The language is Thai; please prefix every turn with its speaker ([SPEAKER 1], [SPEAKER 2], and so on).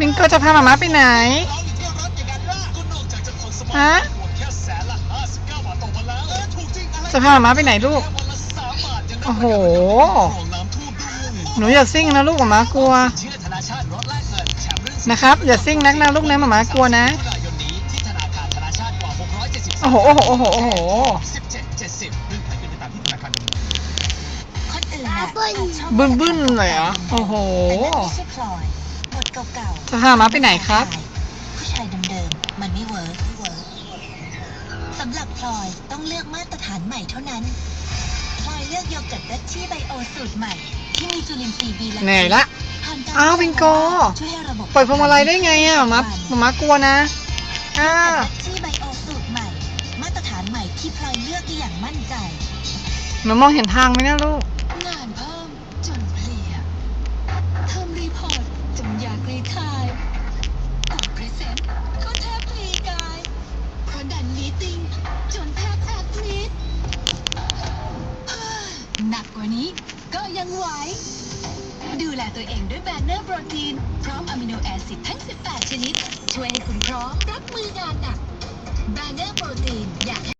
[SPEAKER 1] บิงโกจะพาหมาม้าไปไหน ฮะ จะพาหมาม้าไปไหนลูก โอ้โห หนูอย่าซิ่งนะลูกหมาม้ากลัว นะครับ อย่าซิ่งนักนะลูกนะหมาม้ากลัวนะ โอ้โห โอ้โห โอ้โห โอ้โห
[SPEAKER 2] คนอื่นน่ะอาจชอบ
[SPEAKER 1] บึ้นบึ้นๆเลยเหรอโอ้โห
[SPEAKER 2] แต่นั่นไม่ใช่พลอยบทเก่าๆ
[SPEAKER 1] จะพาหมาไปไหนครับ
[SPEAKER 2] ผู้ชายเดิมๆมันไม่เวิร์กไม่เวิร์กสำหรับพลอยต้องเลือกมาตรฐานใหม่เท่านั้นพลอยเลือกโยเกิร์ตดัชชี่ไบโอสูตรใหม่ ที่มีจุลินทรีย์บีและ
[SPEAKER 1] เหนื่อยละ
[SPEAKER 2] ผ่นกร
[SPEAKER 1] อ้าวบิงโก
[SPEAKER 2] ช่วยให้ระบบ
[SPEAKER 1] ปล่อยพวงมาลัยได้ไงอะหมาหมาม้ากลัวนะอ้า
[SPEAKER 2] โยเกิร์ตดัชชี่ไบโอสูตรใหม่ มาตรฐานใหม่ที่พลอยเลือกได้อย่างมั่นใจ
[SPEAKER 1] หนูมองเห็นทางไหมเนี่ยลูก
[SPEAKER 2] ขายพรีเซนต์ก็แทบพลีกายเพราะดันมีติงจนแทบแอดมิดหนักกว่านี้ก็ยังไหว ดูแลตัวเองด้วยแบนเนอร์โปรตีน พร้อมอะมิโนแอซิดทั้ง 18 ชนิด ช่วยให้คุณพร้อมรับมืองานหนักแบนเนอร์โปรตีน